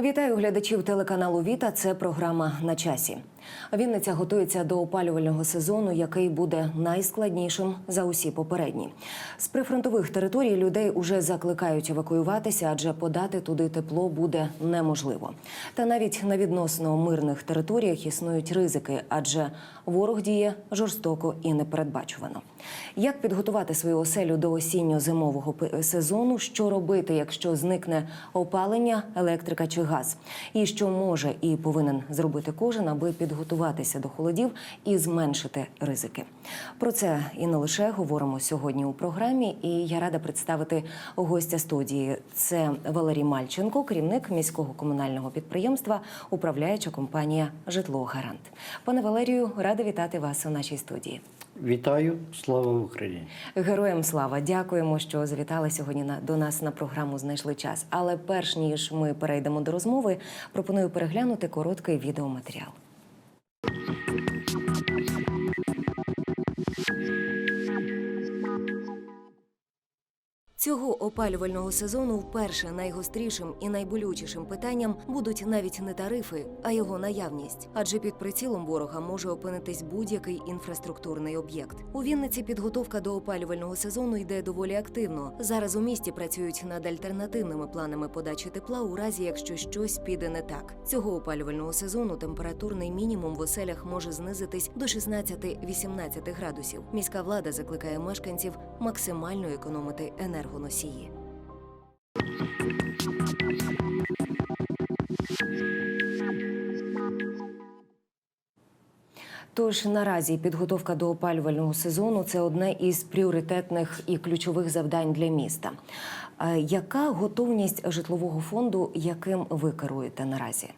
Вітаю глядачів телеканалу Віта. Це програма на часі. Вінниця готується до опалювального сезону, який буде найскладнішим за усі попередні. З прифронтових територій людей уже закликають евакуюватися, адже подати туди тепло буде неможливо. Та навіть на відносно мирних територіях існують ризики, адже ворог діє жорстоко і непередбачувано. Як підготувати свою оселю до осінньо-зимового сезону? Що робити, якщо зникне опалення, електрика чи газ? І що може і повинен зробити кожен, аби підготуватися до холодів і зменшити ризики? Про це і не лише говоримо сьогодні у програмі. І я рада представити гостя студії. Це Валерій Мальченко, керівник міського комунального підприємства, управляюча компанія Житло Гарант. Пане Валерію, рада вітати вас у нашій студії. Вітаю, слава Україні! Героям слава! Дякуємо, що завітали сьогодні на до нас на програму. Знайшли час. Але перш ніж ми перейдемо до розмови, пропоную переглянути короткий відеоматеріал. Цього опалювального сезону вперше найгострішим і найболючішим питанням будуть навіть не тарифи, а його наявність. Адже під прицілом ворога може опинитись будь-який інфраструктурний об'єкт. У Вінниці підготовка до опалювального сезону йде доволі активно. Зараз у місті працюють над альтернативними планами подачі тепла у разі, якщо щось піде не так. Цього опалювального сезону температурний мінімум в оселях може знизитись до 16-18 градусів. Міська влада закликає мешканців максимально економити енергоносії. Тож наразі підготовка до опалювального сезону це одне із пріоритетних і ключових завдань для міста. Яка готовність житлового фонду, яким ви керуєте наразі?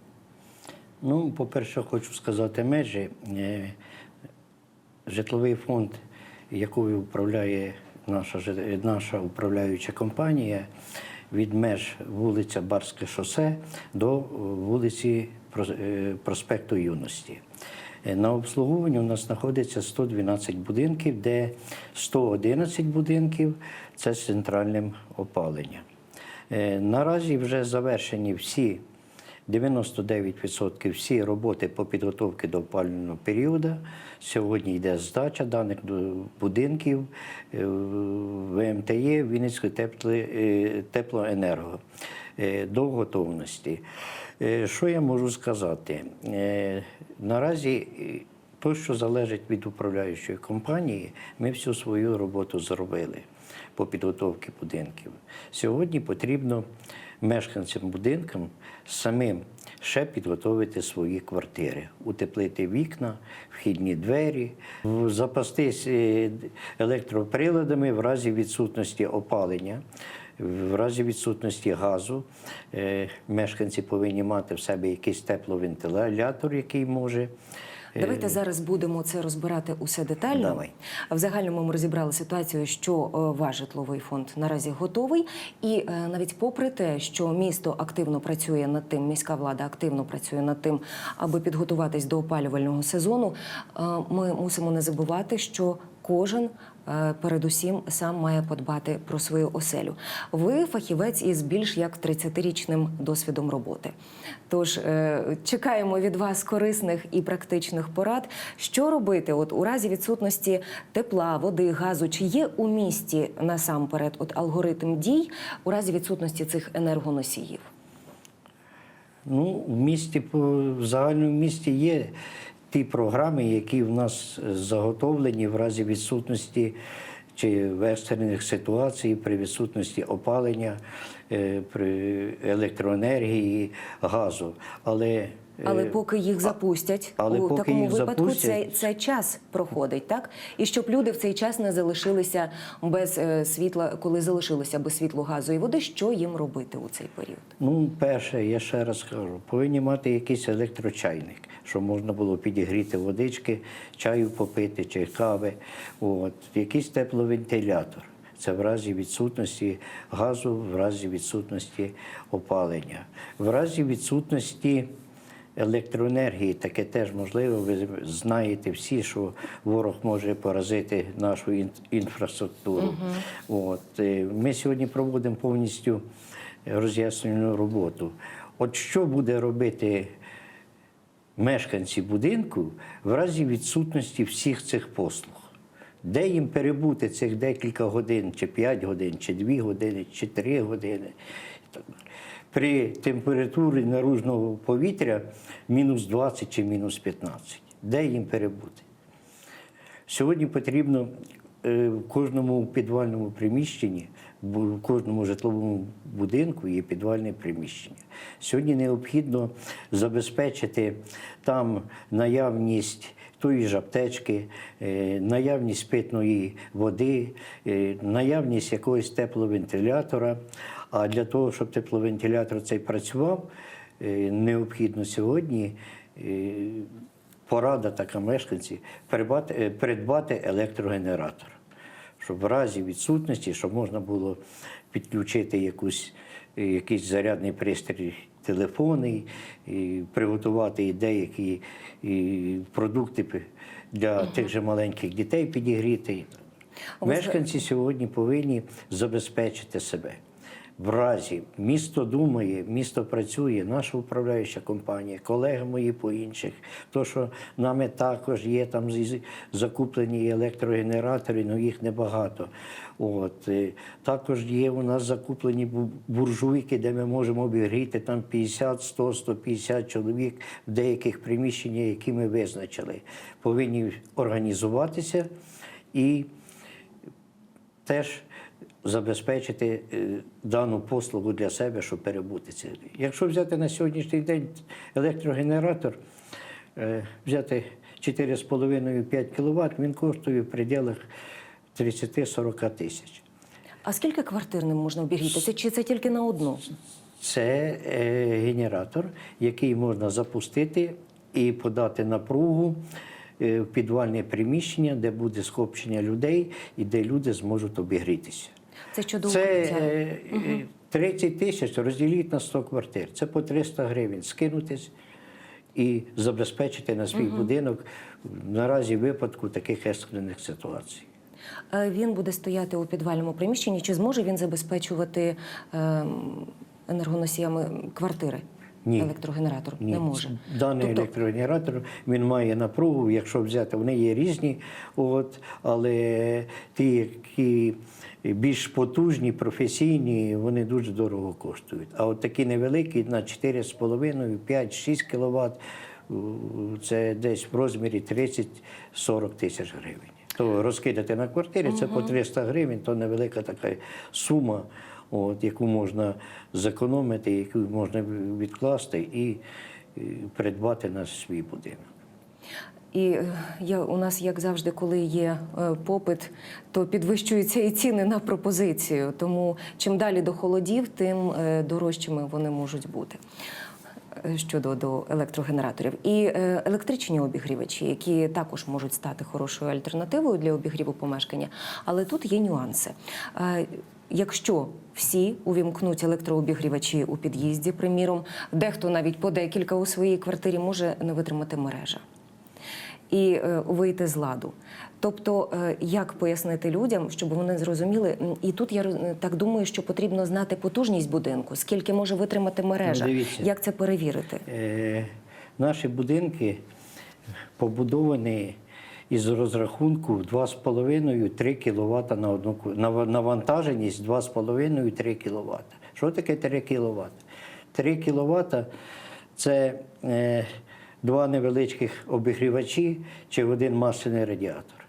Ну, по-перше, хочу сказати межі. Е, Житловий фонд, якою управляє наша, наша управляюча компанія, від меж вулиця Барське шосе до е, вулиці е, проспекту Юності. Е, На обслуговуванні у нас знаходиться 112 будинків, де 111 будинків це з центральним опаленням. Е, Наразі вже завершені всі 99% всі роботи по підготовці до опалювального періоду. Сьогодні йде здача даних до будинків е, в МТЄ Вінницької е, теплоенерго е, до готовності. Що я можу сказати? Наразі то, що залежить від управляючої компанії, ми всю свою роботу зробили по підготовці будинків. Сьогодні потрібно мешканцям будинкам самим ще підготовити свої квартири, утеплити вікна, вхідні двері, запастись е, електроприладами в разі відсутності опалення. В разі відсутності газу е, мешканці повинні мати в себе якийсь тепловентилятор, який може. Е, Давайте зараз будемо це розбирати усе детально. Давай. В загальному ми розібрали ситуацію, що е, ваш житловий фонд наразі готовий, і е, навіть попри те, що місто активно працює над тим, міська влада активно працює над тим, аби підготуватись до опалювального сезону, е, ми мусимо не забувати, що кожен. е, Передусім сам має подбати про свою оселю. Ви фахівець із більш як 30-річним досвідом роботи. Тож е, чекаємо від вас корисних і практичних порад, що робити от у разі відсутності тепла, води, газу. Чи є у місті насамперед от алгоритм дій у разі відсутності цих енергоносіїв? Ну, в місті в загальному місті є ті програми, які в нас заготовлені в разі відсутності чи в екстрених ситуацій при відсутності опалення, е, при електроенергії, газу. Але Але е, поки їх запустять, але у поки такому їх випадку запустять- цей, цей час проходить, так? І щоб люди в цей час не залишилися без е, світла, коли залишилися без світлу, газу і води, що їм робити у цей період? Ну, перше, я ще раз кажу, повинні мати якийсь електрочайник, щоб можна було підігріти водички, чаю попити чи кави. От. Якийсь тепловентилятор. Це в разі відсутності газу, в разі відсутності опалення, в разі відсутності електроенергії, таке теж можливо. Ви знаєте всі, що ворог може поразити нашу ін- інфраструктуру. От. е, Ми сьогодні проводимо повністю роз'яснювальну роботу. От що буде робити мешканці будинку в разі відсутності всіх цих послуг? Де їм перебути цих декілька годин, чи 5 годин, чи 2 години, чи 3 години? При температурі наружного повітря мінус 20 чи мінус 15. Де їм перебути? Сьогодні потрібно е, в кожному підвальному приміщенні, в кожному житловому будинку є підвальне приміщення. Сьогодні необхідно забезпечити там наявність тої ж аптечки, е, наявність питної води, е, наявність якогось тепловентилятора. А для того, щоб тепловентилятор цей працював, е, необхідно сьогодні порада така мешканці придбати, електрогенератор, щоб в разі відсутності, щоб можна було підключити якусь, якийсь зарядний пристрій телефонний, і приготувати і деякі і продукти для тих же маленьких дітей підігріти. Мешканці сьогодні повинні забезпечити себе. В разі місто думає, місто працює, наша управляюча компанія, колеги мої по інших. То, що нами також є там закуплені електрогенератори, але їх небагато. От. Також є у нас закуплені буржуйки, де ми можемо обігріти там 50, 100, 150 чоловік в деяких приміщеннях, які ми визначили. Повинні організуватися і теж забезпечити е, дану послугу для себе, щоб перебути це. Якщо взяти на сьогоднішній день електрогенератор, е, взяти 4,5-5 кВт, він коштує в пределах 30-40 тисяч. А скільки квартир ним можна обігрітися? Чи це тільки на одну? Це е, генератор, який можна запустити і подати напругу е, в підвальне приміщення, де буде скопчення людей і де люди зможуть обігрітися. Це щодо Це е, е, 30 тисяч розділіть на 100 квартир. Це по 300 гривень скинутись і забезпечити на свій будинок наразі випадку таких екстрених ситуацій. Е, Він буде стояти у підвальному приміщенні. Чи зможе він забезпечувати ем, енергоносіями квартири? Ні. Електрогенератор Ні, не може. Даний Тобто- електрогенератор він має напругу, якщо взяти, вони є різні, от, але ті, які більш потужні, професійні, вони дуже дорого коштують. А от такі невеликі на 4,5, 5-6 кВт, це десь в розмірі 30-40 тисяч гривень. То розкидати на квартирі, це по 300 гривень, то невелика така сума, от, яку можна зекономити, яку можна відкласти і, придбати на свій будинок. І е, я, у нас, як завжди, коли є е, попит, то підвищуються і ціни на пропозицію. Тому чим далі до холодів, тим е, дорожчими вони можуть бути. Е, Щодо до електрогенераторів і е, електричні обігрівачі, які також можуть стати хорошою альтернативою для обігріву помешкання, але тут є нюанси. Е, Якщо всі увімкнуть електрообігрівачі у під'їзді, приміром, дехто навіть по декілька у своїй квартирі може не витримати мережа і вийти з ладу. Тобто, е, як пояснити людям, щоб вони зрозуміли, і тут я так думаю, що потрібно знати потужність будинку, скільки може витримати мережа, Ну, дивіться. як це перевірити. Е, наші будинки побудовані із розрахунку 2,5-3 кВт на одну навантаженість 2,5-3 кВт. Що таке 3 кВт? 3 кВт це е, два невеличких обігрівачі чи один масляний радіатор,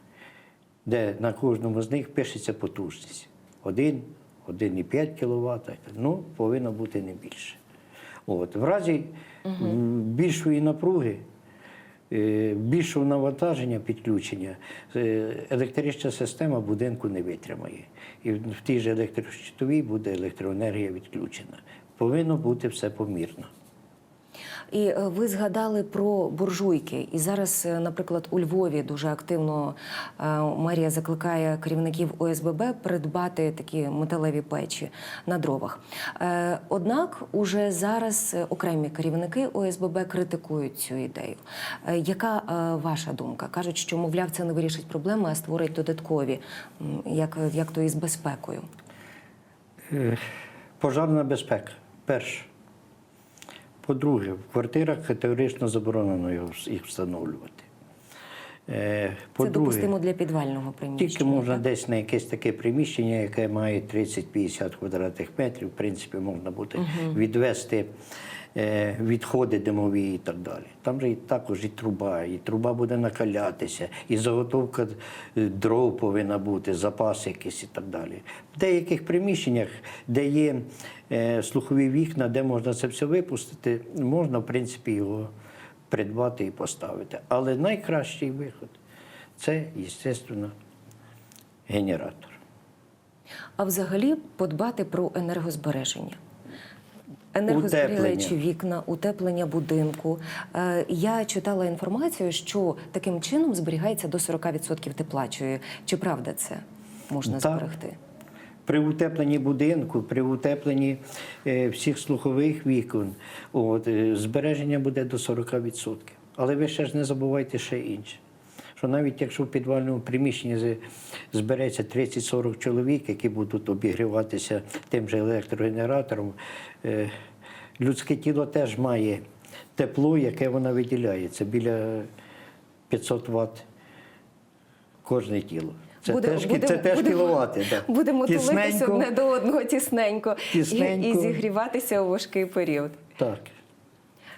де на кожному з них пишеться потужність. Один, 1,5 кВт, ну, повинно бути не більше. От. В разі м, більшої напруги, е, більшого навантаження підключення, е, електрична система будинку не витримає. І в тій же електрощитовій буде електроенергія відключена. Повинно бути все помірно. І е, ви згадали про буржуйки. І зараз, е, наприклад, у Львові дуже активно е, мерія закликає керівників ОСББ придбати такі металеві печі на дровах. Однак, уже зараз окремі керівники ОСББ критикують цю ідею. Яка ваша думка? кажуть, що мовляв, це не вирішить проблеми, а створить додаткові, як, як то із безпекою. Пожарна безпека. Перше. По-друге, в квартирах категорично заборонено їх встановлювати. Е, Це допустимо для підвального приміщення. тільки можна так? десь на якесь таке приміщення, яке має 30-50 квадратних метрів, в принципі, можна буде відвести е, відходи димові і так далі. Там же і також і труба, і труба буде накалятися, і заготовка е, дров повинна бути, запас якийсь і так далі. В деяких приміщеннях, де є е, слухові вікна, де можна це все випустити, можна, в принципі, його придбати і поставити. Але найкращий виход це, звісно, генератор. А взагалі подбати про енергозбереження. Енергозберігаючі вікна, утеплення будинку. Е, Я читала інформацію, що таким чином зберігається до 40% тепла. Чи, чи правда це можна Так. зберегти? При утепленні будинку, при утепленні е, всіх слухових вікон, от, е, збереження буде до 40%. Але ви ще ж не забувайте ще інше. Що навіть якщо в підвальному приміщенні збереться 30-40 чоловік, які будуть обігріватися тим же електрогенератором, е, людське тіло теж має тепло, яке воно виділяє. Це біля 500 Вт кожне тіло. Це Буде- теж, будемо- це теж будемо- кіловати. Да. Будемо тулитися одне до одного тісненько, І, Тісненько. і зігріватися у важкий період. Так.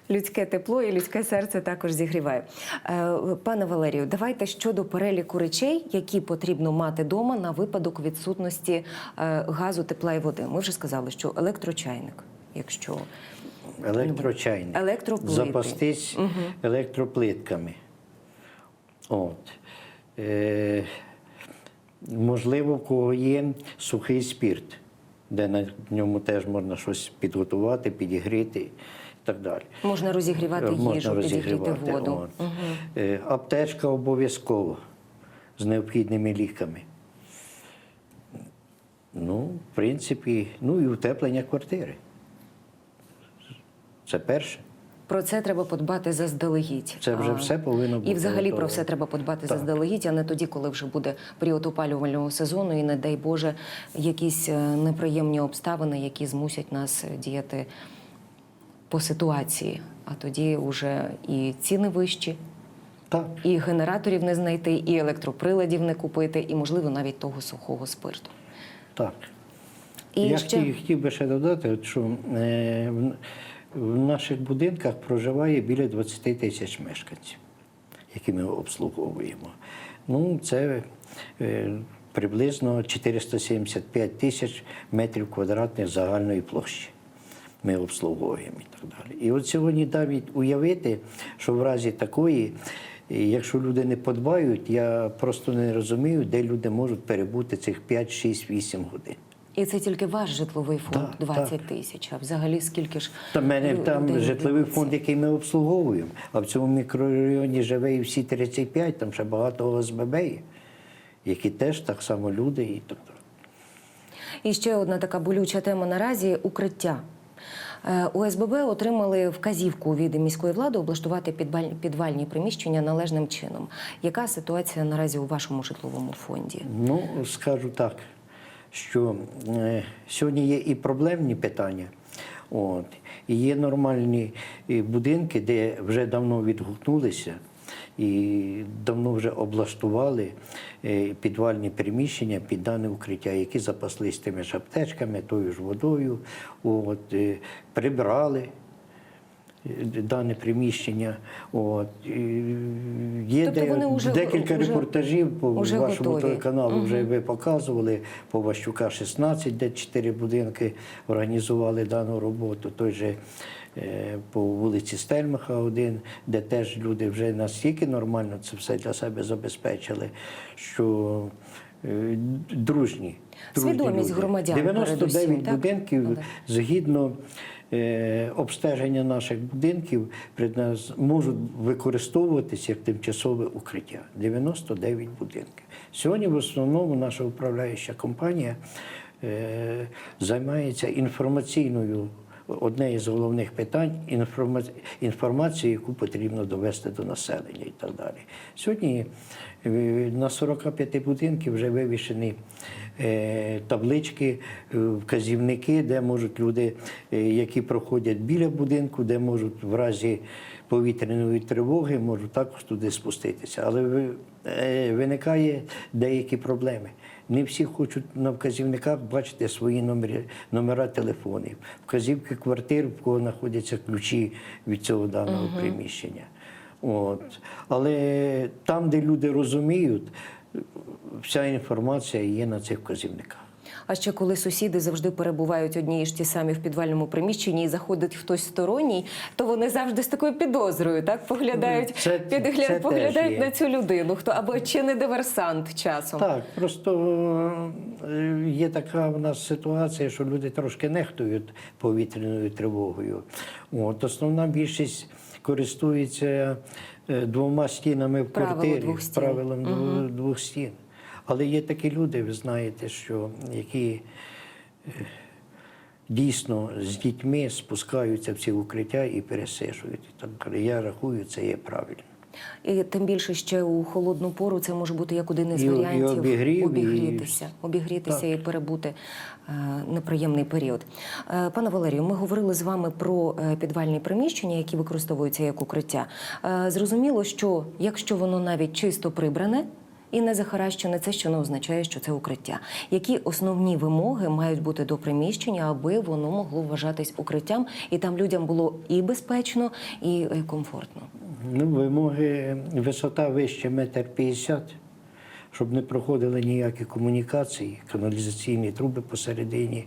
Людське тепло і людське серце також зігріває. Е, Пане Валерію, давайте щодо переліку речей, які потрібно мати вдома на випадок відсутності е, газу, тепла і води. Ми вже сказали, що електрочайник, якщо Електрочайник. Електроплити. Запастись електроплитками. От. Е, можливо, в кого є сухий спірт, де на ньому теж можна щось підготувати, підігріти так далі. можна розігрівати Е, їжу, можна підігріти воду. от. Е, Аптечка обов'язково з необхідними ліками. Ну, в принципі, ну і утеплення квартири. Це перше. Про це треба подбати заздалегідь. Це вже А, все повинно бути І взагалі готово. про все треба подбати Так. заздалегідь, а не тоді, коли вже буде період опалювального сезону, і не дай Боже, якісь е, неприємні обставини, які змусять нас діяти по ситуації. А тоді вже і ціни вищі, Так. і генераторів не знайти, і електроприладів не купити, і можливо навіть того сухого спирту. Так. І Я ще хотів, хотів би ще додати, що е, в, в наших будинках проживає біля 20 тисяч мешканців, які ми обслуговуємо. Ну, це е, приблизно 475 тисяч метрів квадратних загальної площі. Ми обслуговуємо і так далі. І от сьогодні навіть уявити, що в разі такої, якщо люди не подбають, я просто не розумію, де люди можуть перебути цих 5, 6, 8 годин. і це тільки ваш житловий фонд Так, 20 так. тисяч. А взагалі скільки ж Та мене там житловий фонд, який ми обслуговуємо. А в цьому мікрорайоні живе і всі 35, там ще багато ОСББ є, які теж так само люди і так далі. І ще одна така болюча тема наразі укриття. Е, ОСББ отримали вказівку від міської влади облаштувати підваль- підвальні приміщення належним чином. Яка ситуація наразі у вашому житловому фонді? Ну, скажу так, що е, сьогодні є і проблемні питання, от, і є нормальні будинки, де вже давно відгукнулися і давно вже облаштували е, підвальні приміщення під дане укриття, які запаслись тими ж аптечками, тою ж водою, от, е, прибрали дане приміщення. От. Є Тобто де- вони уже- декілька уже- репортажів по уже вашому готові. телеканалу вже ви показували по Ващука 16, де чотири будинки організували дану роботу. Той же е, по вулиці Стельмаха один, де теж люди вже настільки нормально це все для себе забезпечили, що е, дружні. дружні Свідомість люди. громадян 99 передусім, так? будинків Ну, да. згідно е, обстеження наших будинків можуть використовуватися як тимчасове укриття. 99 будинків. Сьогодні в основному наша управляюча компанія е, займається інформаційною одне із головних питань інформа- інформацію, яку потрібно довести до населення і так далі. Сьогодні е, на 45 будинків вже вивішені е, таблички, е, вказівники, де можуть люди, які проходять біля будинку, де можуть в разі повітряної тривоги, можуть також туди спуститися. Але ви- виникає деякі проблеми. Не всі хочуть на вказівниках бачити свої номери, номера телефонів, вказівки квартир, в кого знаходяться ключі від цього даного приміщення. От. Але там, де люди розуміють, вся інформація є на цих вказівниках. А ще коли сусіди завжди перебувають одні і ж ті самі в підвальному приміщенні і заходить хтось сторонній, то вони завжди з такою підозрою, так поглядають, Це- підгля... це поглядають на цю людину, хто або чи не диверсант часом. Так, просто е, є така в нас ситуація, що люди трошки нехтують повітряною тривогою. От, основна більшість користується е, двома стінами в Правило квартирі, двох стін. правилом двох- двох стін. Але є такі люди, ви знаєте, що які е, дійсно з дітьми спускаються в ці укриття і пересижують. Так. Я рахую, це є правильно. І тим більше ще у холодну пору це може бути як один із І- і варіантів обігрів, і- обігрітися, обігрітися і перебути е, неприємний період. Е, пане Валерію, ми говорили з вами про е, підвальні приміщення, які використовуються як укриття. Е, зрозуміло, що якщо воно навіть чисто прибране. І не захаращене, це ще не означає, що це укриття. Які основні вимоги мають бути до приміщення, аби воно могло вважатись укриттям, і там людям було і безпечно, і е, комфортно. Ну, вимоги висота вище метр п'ятдесят, щоб не проходили ніякі комунікації, каналізаційні труби посередині,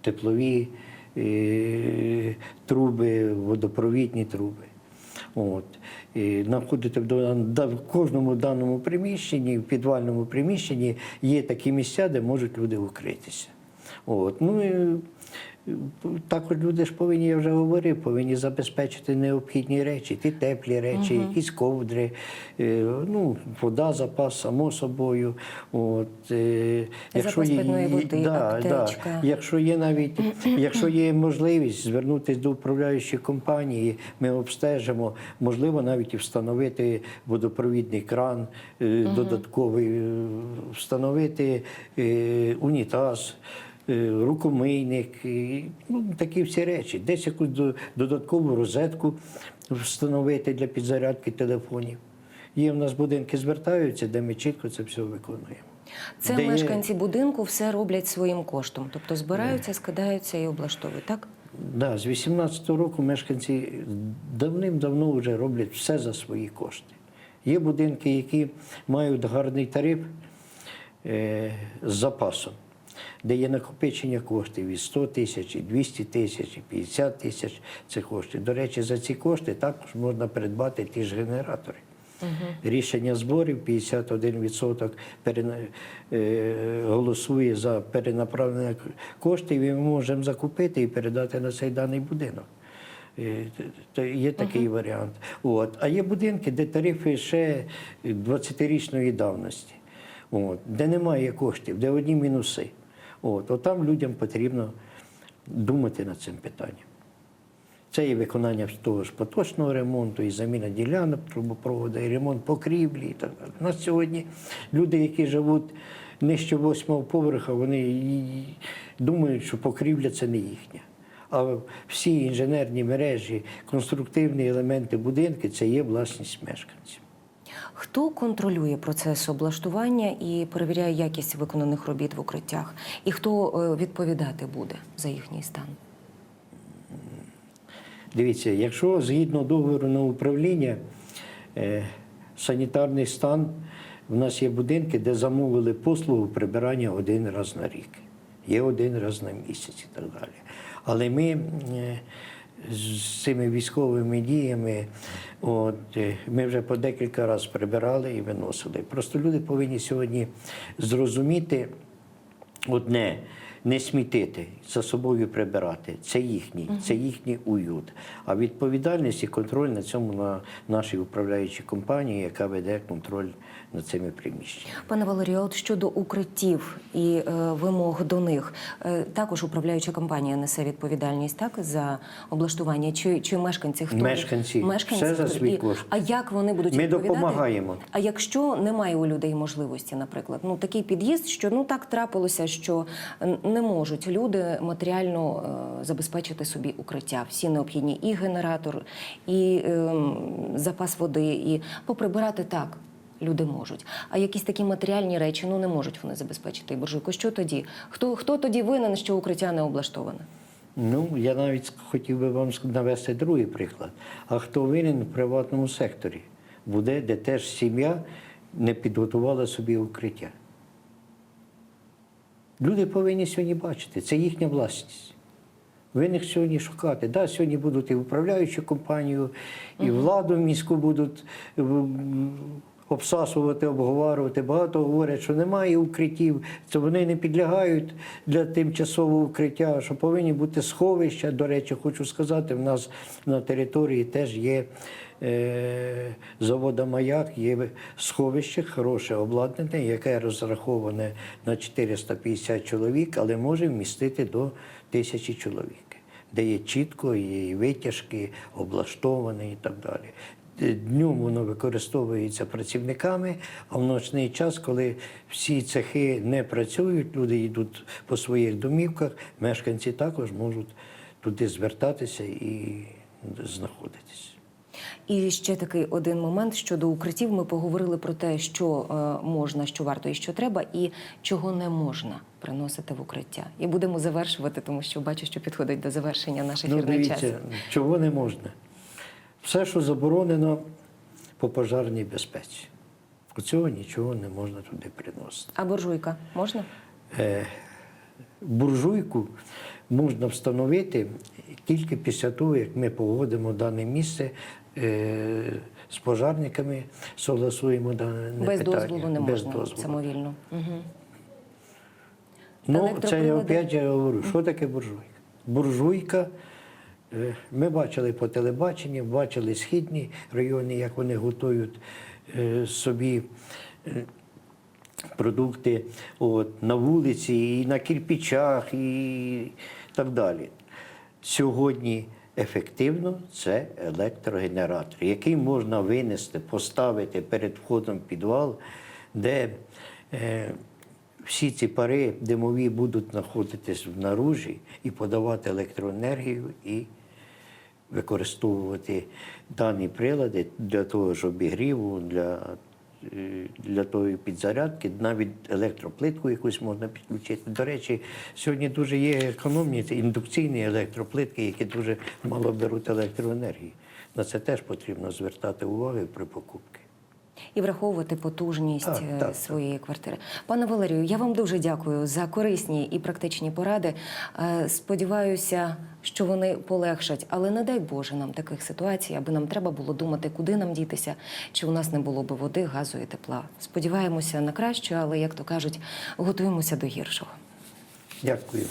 теплові е, труби, водопровідні труби. От. І знаходити в, кожному даному приміщенні, в підвальному приміщенні є такі місця, де можуть люди укритися. От. Ну, і також люди ж повинні, я вже говорив, повинні забезпечити необхідні речі, ті теплі речі, якісь ковдри, е, ну, вода, запас, само собою. От, е, Запас питної води, аптечка. Якщо є навіть, якщо є можливість звернутися до управляючої компанії, ми обстежимо, можливо, навіть і встановити водопровідний кран е, додатковий, встановити унітаз. Е, Рукомийник, і, ну, такі всі речі. Десь якусь додаткову розетку встановити для підзарядки телефонів. Є в нас будинки звертаються, де ми чітко це все виконуємо. Це Де є- мешканці будинку все роблять своїм коштом, тобто збираються, скидаються і облаштовують, так? Да, з 18-го року мешканці давним-давно вже роблять все за свої кошти. Є будинки, які мають гарний тариф е, з запасом, де є накопичення коштів від 100 тисяч, і 200 тисяч, і 50 тисяч цих коштів. До речі, за ці кошти також можна придбати ті ж генератори. Рішення зборів 51% перена... е, голосує за перенаправлення коштів, і ми можемо закупити і передати на цей даний будинок. Е, т- т- Є такий варіант. От. А є будинки, де тарифи ще 20-річної давності, От. де немає коштів, де одні мінуси. От. От там людям потрібно думати над цим питанням. Це і виконання того ж поточного ремонту, і заміна ділянок трубопроводу, і ремонт покрівлі і так далі. У нас сьогодні люди, які живуть нижче восьмого поверха, вони думають, що покрівля це не їхня. А всі інженерні мережі, конструктивні елементи будинки це є власність мешканців. Хто контролює процес облаштування і перевіряє якість виконаних робіт в укриттях? І хто е, відповідати буде за їхній стан? Дивіться, якщо згідно договору на управління, е, санітарний стан, в нас є будинки, де замовили послугу прибирання один раз на рік. Є один раз на місяць і так далі. Але ми е, з цими військовими діями, от, е, ми вже по декілька разів прибирали і виносили. Просто люди повинні сьогодні зрозуміти одне. не смітити, за собою прибирати. Це їхній, це їхній уют. А відповідальність і контроль на цьому на нашій управляючій компанії, яка веде контроль над цими приміщеннями. Пане Валерію, от щодо укриттів і е, вимог до них, е, також управляюча компанія несе відповідальність так за облаштування чи, чи мешканці хто Мешканці. Все за свій І- кошт. А як вони будуть Ми відповідати? допомагаємо. А якщо немає у людей можливості, наприклад, ну такий під'їзд, що ну так трапилося, що не можуть люди матеріально е, забезпечити собі укриття, всі необхідні і генератор, і ем, запас води, і поприбирати так. Люди можуть, а якісь такі матеріальні речі ну не можуть вони забезпечити і буржуйку. Що тоді? Хто хто тоді винен, що укриття не облаштоване? Ну, я навіть хотів би вам навести другий приклад. А хто винен в приватному секторі? Буде, де теж сім'я не підготувала собі укриття. Люди повинні сьогодні бачити, це їхня власність. Ви них сьогодні шукати. Да, сьогодні будуть і управляючу компанію, і владу міську будуть обсасувати, обговорювати. Багато говорять, що немає укриттів, це вони не підлягають для тимчасового укриття, що повинні бути сховища. До речі, хочу сказати, в нас на території теж є е, завода Маяк, є сховище, хороше обладнане, яке розраховане на 450 чоловік, але може вмістити до тисячі чоловік, де є чітко, є і витяжки, облаштовані і так далі. Днем воно використовується працівниками, а в ночний час, коли всі цехи не працюють, люди йдуть по своїх домівках, мешканці також можуть туди звертатися і знаходитись. І ще такий один момент щодо укриттів. Ми поговорили про те, що е, можна, що варто і що треба, і чого не можна приносити в укриття. І будемо завершувати, тому що бачу, що підходить до завершення наш Ну, ефірний час. чого не можна. Все, що заборонено по пожарній безпеці. Оцього нічого не можна туди приносити. А буржуйка можна? Е, буржуйку можна встановити тільки після того, як ми погодимо дане місце е, з пожарниками, согласуємо дане Без питання. дозволу не Без можна дозволу. самовільно. Угу. Ну, це я опять я говорю, що таке буржуйка? Буржуйка. Е, Ми бачили по телебаченню, бачили східні райони, як вони готують е, собі е, продукти от, на вулиці, і на кирпичах, і так далі. Сьогодні ефективно це електрогенератор, який можна винести, поставити перед входом в підвал, де всі ці пари димові будуть знаходитись в наружі і подавати електроенергію і використовувати дані прилади для того ж обігріву, для, е, для тої підзарядки, навіть електроплитку якусь можна підключити. До речі, сьогодні дуже є економні індукційні електроплитки, які дуже мало беруть електроенергії. На це теж потрібно звертати увагу при покупці. І враховувати потужність Так, е, так, своєї квартири. Пане Валерію, я вам дуже дякую за корисні і практичні поради. Е, Сподіваюся, що вони полегшать, але не дай Боже нам таких ситуацій, аби нам треба було думати, куди нам дітися, чи у нас не було би води, газу і тепла. Сподіваємося на краще, але як то кажуть, готуємося до гіршого. Дякую.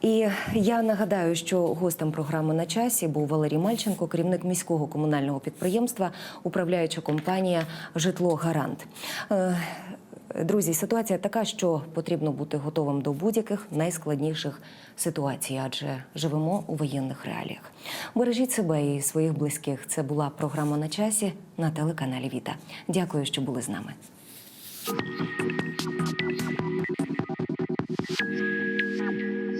І я нагадаю, що гостем програми на часі був Валерій Мальченко, керівник міського комунального підприємства, управляюча компанія Житло Гарант. Е, Друзі, ситуація така, що потрібно бути готовим до будь-яких найскладніших ситуацій, адже живемо у воєнних реаліях. Бережіть себе і своїх близьких. Це була програма на часі на телеканалі Віта. Дякую, що були з нами. Thank you.